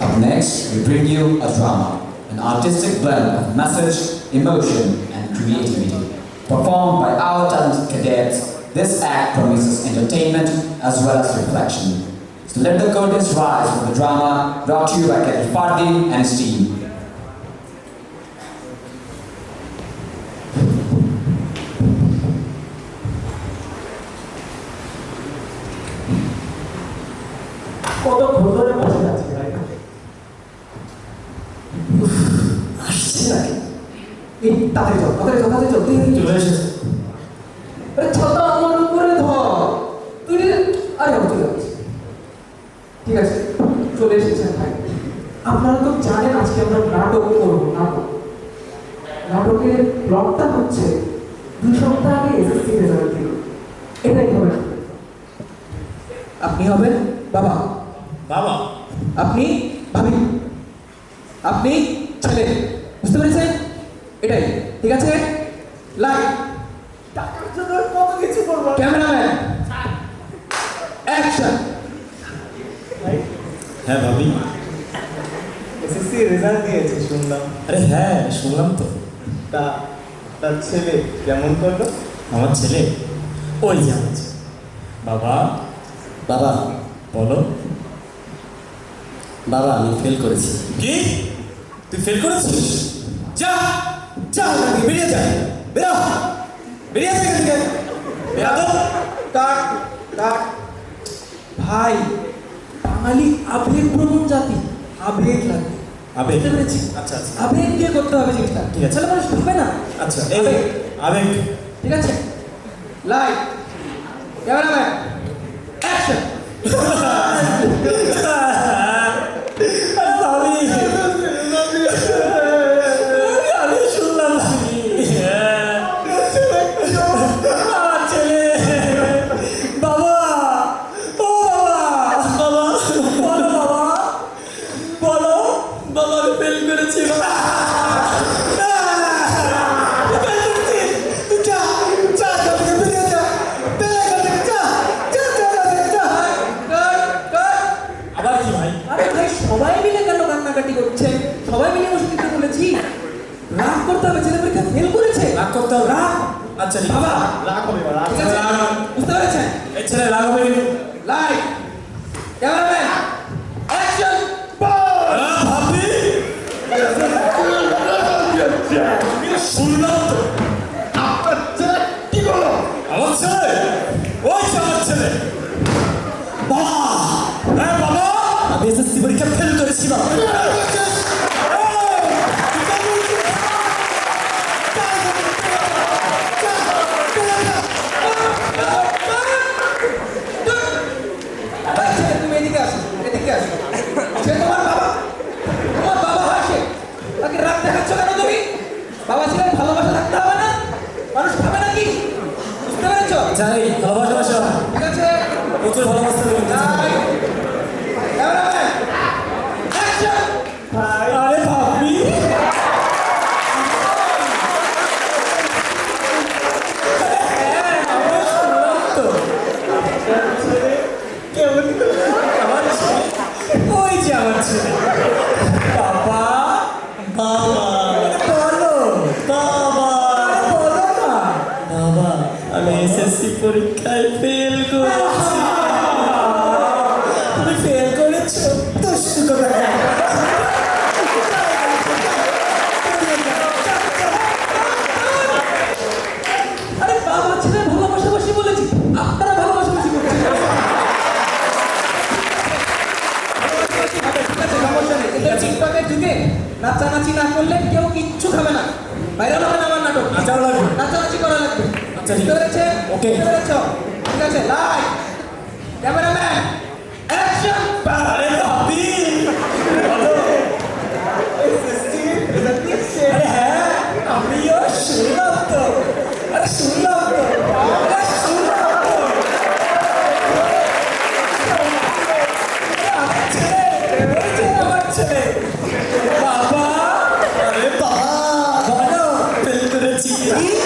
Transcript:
Up next, we bring you a drama, an artistic blend of message, emotion, and creativity. Performed by our talented cadets, this act promises entertainment as well as reflection. So let the curtains rise for the drama brought to you by Cadet Fardin and his team. তাড়াতাড়ি চল তাড়াতাড়ি চল তাড়াতাড়ি চল তুই চলে এসেছে আরে ছাতা আমার উপরে ধর। তুই আরে বাবা, চলে ঠিক আছে চলে এসেছেন ভাই আপনারা তো জানেন আজকে আমরা নাটক করব নাটক। নাটকের ব্লকটা হচ্ছে দুই সপ্তাহ আগে এসএসসি রেজাল্ট দিল এটাই হবে। আপনি হবেন বাবা। বাবা। আপনি ভাবি। আপনি ছেলে। বুঝতে পেরেছেন? এটাই ঠিক আছে? লাইট টাকার জন্য কত কিছু করব ক্যামেরাম্যান। অ্যাকশন। হ্যাঁ ভাবি। এসএসসি রেজাল্ট দিয়েছে শুনলাম। আরে হ্যাঁ শুনলাম তো। তা তার ছেলে কেমন করল? আমার ছেলে? ওই যে আমার বাবা বাবা। বলো। বাবা আমি ফেল করেছি। কি? তুই ফেল করেছিস? যা! যা থেকে, বেরিয়ে যা বেরো। বেরিয়ে যা এখান থেকে। বেরা তো কাট কাট ভাই বাঙালি আবেগ প্রবণ জাতি। আবেগ লাগে। আবেগ। পেরেছি? আচ্ছা আচ্ছা। আবেগ দিয়ে করতে হবে জিনিসটা ঠিক আছে। মানুষ ভাবে না। আচ্ছা এই আবেগ। আবেগ। ঠিক আছে? লাইট ক্যামেরাম্যান অ্যাকশন রাগ ছেলে পরীক্ষা ফেল করেছে? রাগ করতে হবে রাগ। আচ্ছা বাবা রাগ হবে রাগ বুঝতে পেরেছেন? এই ছেলে রাগ হবে। লাইট ক্যামেরাম্যান অ্যাকশন ভাবি। শুনলাম তো। আমার ছেলে? ওই যে আমার ছেলে। বাবা হ্যাঁ বাবা। আমি এসএসসি পরীক্ষা ফেল করেছি বাবা ভাই ছেলে তুমি এদিকে আসো এদিকে আসো সে তোমার বাবা তোমার বাবা হয় সে তাকে রাগ দেখাচ্ছ কেন তুমি বাবা ছিলেন ভালোবাসা থাকতে হবে না মানুষ ভাবে নাকি বুঝতে পেরেছ জানি ভালোবাসা বাসা ঠিক আছে প্রচুর ভালোবাসা দেবে লাইট ক্যামেরাম্যান অ্যাকশন আরে ভাবি তো কেমন করল? আমার ছেলে ওই যে আমার ছেলে বাবা বাবা বলো বাবা বলো না বাবা আমি এসএসসি পরীক্ষায় ফেল করেছি তুমি ফেল করেছ দুষ্টু করে আরে বাবা ছেলে ভালোবাসাবাসি বলেছি আপনারা ভালোবাসাবাসি করছেন ঠিক আছে, সমস্যা নেই। কিন্তু টিকটকে ঢুকে নাচানাচি না করলে কেউ কিচ্ছু খাবে না। ভাইরাল হবে না আমার নাটক। নাচাও লাগবে। নাচানাচি করা লাগবে। আচ্ছা, ঠিক আছে। Okay. ঠিক আছে লাইট ক্যামেরাম্যান অ্যাকশন আরে ভাবি এসএসসি রেজাল্ট দিয়েছে আরে হ্যাঁ আমিও শুনলাম তো আরে শুনলাম তো আরে শুনলাম তো আমার ছেলে, ওই যে আমার ছেলে। বাবা আরে বাবা বলো ফেল করেছি